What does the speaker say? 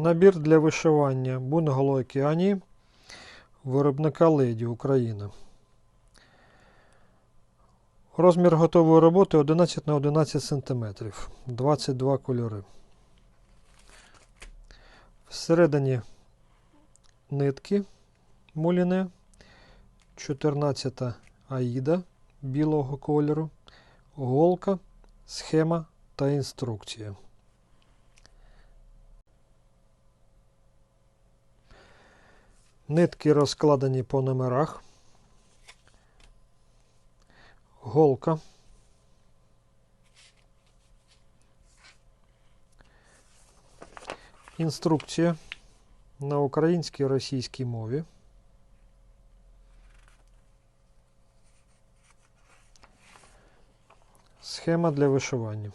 Набір для вишивання Бунгало Океані виробника Леді Україна. Розмір готової роботи 11 на 11 см, 22 кольори. Всередині нитки муліне, 14 аїда білого кольору, голка, схема та інструкція. Нитки розкладені по номерах. Голка. Інструкція на українській російській мові. Схема для вишивання.